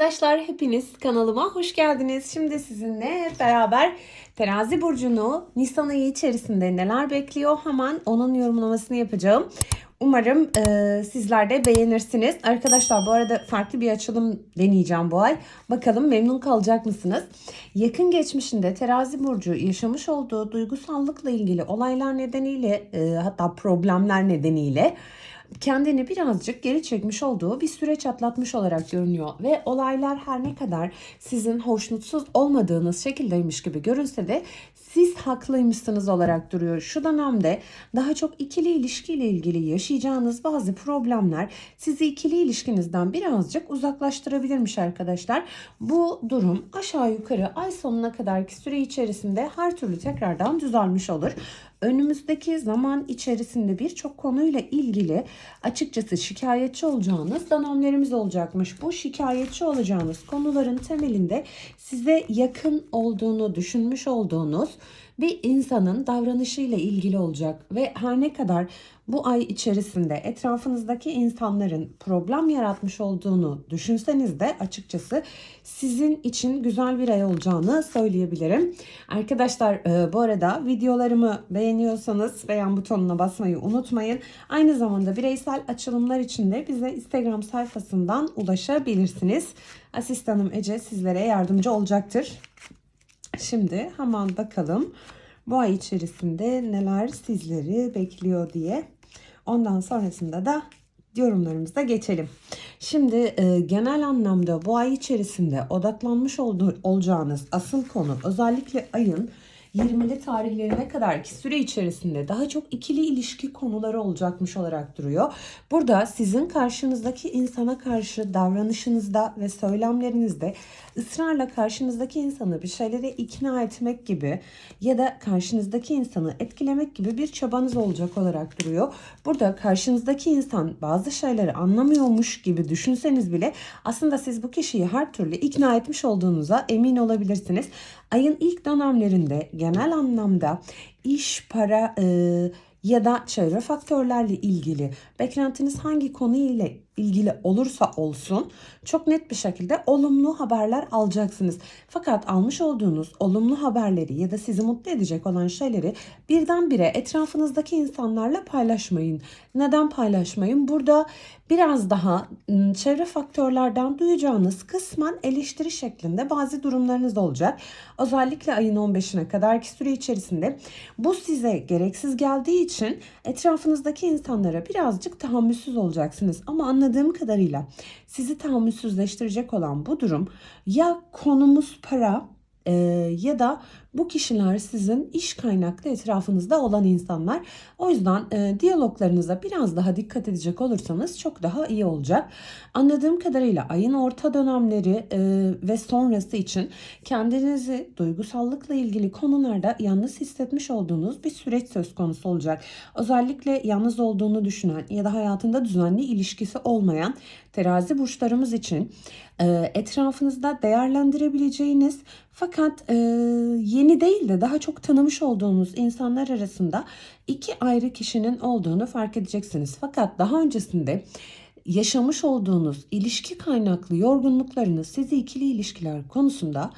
arkadaşlar hepiniz kanalıma hoş geldiniz. Şimdi sizinle hep beraber terazi burcunu Nisan ayı içerisinde neler bekliyor hemen onun yorumlamasını yapacağım. Umarım e, sizler de beğenirsiniz. Arkadaşlar bu arada farklı bir açılım deneyeceğim bu ay. Bakalım memnun kalacak mısınız? Yakın geçmişinde terazi burcu yaşamış olduğu duygusallıkla ilgili olaylar nedeniyle e, hatta problemler nedeniyle kendini birazcık geri çekmiş olduğu bir süreç atlatmış olarak görünüyor ve olaylar her ne kadar sizin hoşnutsuz olmadığınız şekildeymiş gibi görünse de siz haklıymışsınız olarak duruyor. Şu dönemde daha çok ikili ilişkiyle ilgili yaşayacağınız bazı problemler sizi ikili ilişkinizden birazcık uzaklaştırabilirmiş arkadaşlar. Bu durum aşağı yukarı ay sonuna kadarki süre içerisinde her türlü tekrardan düzelmiş olur önümüzdeki zaman içerisinde birçok konuyla ilgili açıkçası şikayetçi olacağınız dönemlerimiz olacakmış. Bu şikayetçi olacağınız konuların temelinde size yakın olduğunu düşünmüş olduğunuz bir insanın davranışıyla ilgili olacak ve her ne kadar bu ay içerisinde etrafınızdaki insanların problem yaratmış olduğunu düşünseniz de açıkçası sizin için güzel bir ay olacağını söyleyebilirim. Arkadaşlar e, bu arada videolarımı beğeniyorsanız beğen butonuna basmayı unutmayın. Aynı zamanda bireysel açılımlar için de bize Instagram sayfasından ulaşabilirsiniz. Asistanım Ece sizlere yardımcı olacaktır. Şimdi hemen bakalım bu ay içerisinde neler sizleri bekliyor diye. Ondan sonrasında da yorumlarımıza geçelim. Şimdi e, genel anlamda bu ay içerisinde odaklanmış olduğu, olacağınız asıl konu özellikle ayın 20'li tarihlerine kadar ki süre içerisinde daha çok ikili ilişki konuları olacakmış olarak duruyor. Burada sizin karşınızdaki insana karşı davranışınızda ve söylemlerinizde ısrarla karşınızdaki insanı bir şeylere ikna etmek gibi ya da karşınızdaki insanı etkilemek gibi bir çabanız olacak olarak duruyor. Burada karşınızdaki insan bazı şeyleri anlamıyormuş gibi düşünseniz bile aslında siz bu kişiyi her türlü ikna etmiş olduğunuza emin olabilirsiniz. Ayın ilk dönemlerinde genel anlamda iş, para e, ya da çevre faktörlerle ilgili beklentiniz hangi konu ile ilgili olursa olsun çok net bir şekilde olumlu haberler alacaksınız. Fakat almış olduğunuz olumlu haberleri ya da sizi mutlu edecek olan şeyleri birdenbire etrafınızdaki insanlarla paylaşmayın. Neden paylaşmayın? Burada biraz daha ım, çevre faktörlerden duyacağınız kısmen eleştiri şeklinde bazı durumlarınız olacak. Özellikle ayın 15'ine kadarki süre içerisinde bu size gereksiz geldiği için etrafınızdaki insanlara birazcık tahammülsüz olacaksınız. Ama anladığım kadarıyla sizi tahammülsüzleştirecek olan bu durum ya konumuz para e, ya da bu kişiler sizin iş kaynaklı etrafınızda olan insanlar. O yüzden e, diyaloglarınıza biraz daha dikkat edecek olursanız çok daha iyi olacak. Anladığım kadarıyla ayın orta dönemleri e, ve sonrası için kendinizi duygusallıkla ilgili konularda yalnız hissetmiş olduğunuz bir süreç söz konusu olacak. Özellikle yalnız olduğunu düşünen ya da hayatında düzenli ilişkisi olmayan terazi burçlarımız için e, etrafınızda değerlendirebileceğiniz fakat e, yeni değil de daha çok tanımış olduğunuz insanlar arasında iki ayrı kişinin olduğunu fark edeceksiniz. Fakat daha öncesinde yaşamış olduğunuz ilişki kaynaklı yorgunluklarınız sizi ikili ilişkiler konusunda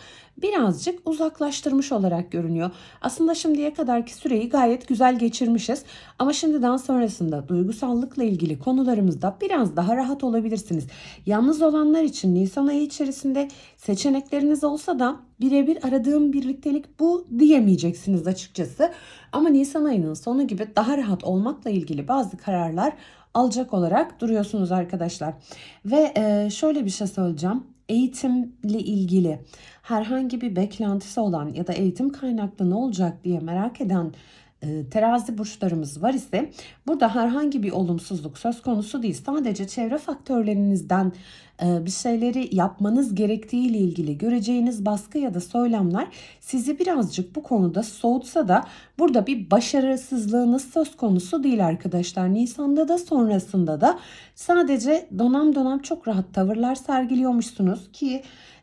birazcık uzaklaştırmış olarak görünüyor. Aslında şimdiye kadarki süreyi gayet güzel geçirmişiz ama şimdiden sonrasında duygusallıkla ilgili konularımızda biraz daha rahat olabilirsiniz. Yalnız olanlar için Nisan ayı içerisinde seçenekleriniz olsa da birebir aradığım birliktelik bu diyemeyeceksiniz açıkçası. Ama Nisan ayının sonu gibi daha rahat olmakla ilgili bazı kararlar alacak olarak duruyorsunuz arkadaşlar. Ve şöyle bir şey söyleyeceğim. Eğitimle ilgili herhangi bir beklentisi olan ya da eğitim kaynaklı ne olacak diye merak eden terazi burçlarımız var ise burada herhangi bir olumsuzluk söz konusu değil. Sadece çevre faktörlerinizden e, bir şeyleri yapmanız gerektiği ile ilgili göreceğiniz baskı ya da söylemler sizi birazcık bu konuda soğutsa da burada bir başarısızlığınız söz konusu değil arkadaşlar. Nisan'da da sonrasında da sadece dönem dönem çok rahat tavırlar sergiliyormuşsunuz ki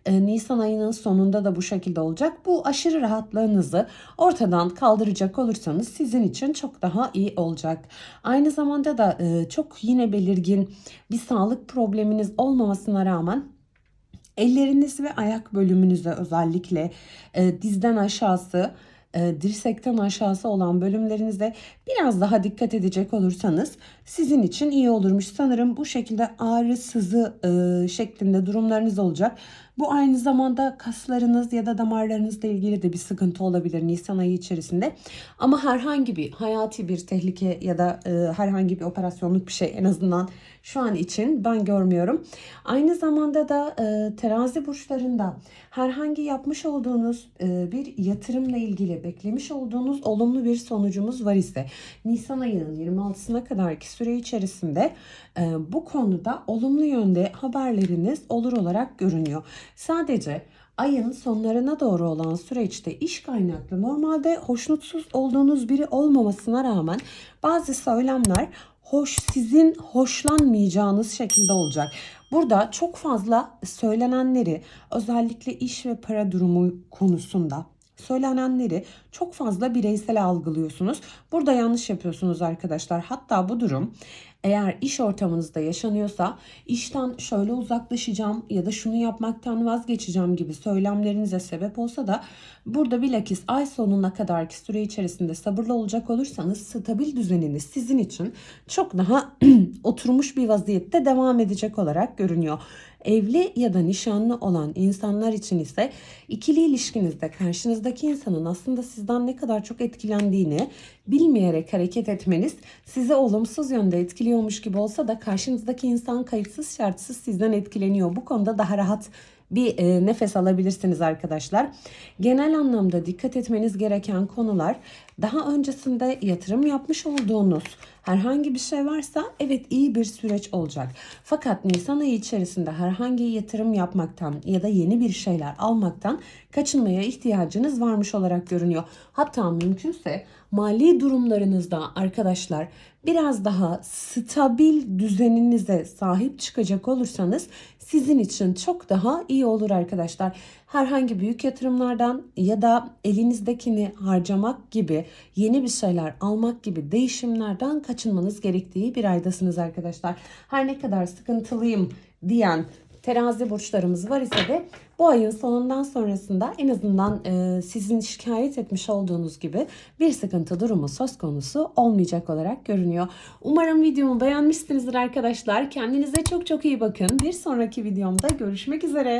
e, Nisan ayının sonunda da bu şekilde olacak. Bu aşırı rahatlığınızı ortadan kaldıracak olursanız sizin için çok daha iyi olacak. Aynı zamanda da e, çok yine belirgin bir sağlık probleminiz olmamasına rağmen Elleriniz ve ayak bölümünüze özellikle e, dizden aşağısı, e, dirsekten aşağısı olan bölümlerinize biraz daha dikkat edecek olursanız sizin için iyi olurmuş. Sanırım bu şekilde ağrı, sızı şeklinde durumlarınız olacak. Bu aynı zamanda kaslarınız ya da damarlarınızla ilgili de bir sıkıntı olabilir Nisan ayı içerisinde. Ama herhangi bir hayati bir tehlike ya da e, herhangi bir operasyonluk bir şey en azından şu an için ben görmüyorum. Aynı zamanda da e, terazi burçlarında herhangi yapmış olduğunuz e, bir yatırımla ilgili beklemiş olduğunuz olumlu bir sonucumuz var ise Nisan ayının 26'sına kadarki süre içerisinde e, bu konuda olumlu yönde haberleriniz olur olarak görünüyor. Sadece ayın sonlarına doğru olan süreçte iş kaynaklı normalde hoşnutsuz olduğunuz biri olmamasına rağmen bazı söylemler hoş sizin hoşlanmayacağınız şekilde olacak. Burada çok fazla söylenenleri özellikle iş ve para durumu konusunda söylenenleri çok fazla bireysel algılıyorsunuz. Burada yanlış yapıyorsunuz arkadaşlar. Hatta bu durum eğer iş ortamınızda yaşanıyorsa işten şöyle uzaklaşacağım ya da şunu yapmaktan vazgeçeceğim gibi söylemlerinize sebep olsa da burada bilakis ay sonuna kadarki süre içerisinde sabırlı olacak olursanız stabil düzeniniz sizin için çok daha oturmuş bir vaziyette devam edecek olarak görünüyor. Evli ya da nişanlı olan insanlar için ise ikili ilişkinizde karşınızdaki insanın aslında sizden ne kadar çok etkilendiğini bilmeyerek hareket etmeniz sizi olumsuz yönde etkiliyormuş gibi olsa da karşınızdaki insan kayıtsız şartsız sizden etkileniyor. Bu konuda daha rahat bir e, nefes alabilirsiniz arkadaşlar. Genel anlamda dikkat etmeniz gereken konular daha öncesinde yatırım yapmış olduğunuz herhangi bir şey varsa evet iyi bir süreç olacak. Fakat Nisan ayı içerisinde herhangi yatırım yapmaktan ya da yeni bir şeyler almaktan kaçınmaya ihtiyacınız varmış olarak görünüyor. Hatta mümkünse mali durumlarınızda arkadaşlar biraz daha stabil düzeninize sahip çıkacak olursanız sizin için çok daha iyi olur arkadaşlar. Herhangi büyük yatırımlardan ya da elinizdekini harcamak gibi yeni bir şeyler almak gibi değişimlerden kaçınmanız gerektiği bir aydasınız arkadaşlar. Her ne kadar sıkıntılıyım diyen terazi burçlarımız var ise de bu ayın sonundan sonrasında en azından e, sizin şikayet etmiş olduğunuz gibi bir sıkıntı durumu söz konusu olmayacak olarak görünüyor. Umarım videomu beğenmişsinizdir arkadaşlar. Kendinize çok çok iyi bakın. Bir sonraki videomda görüşmek üzere.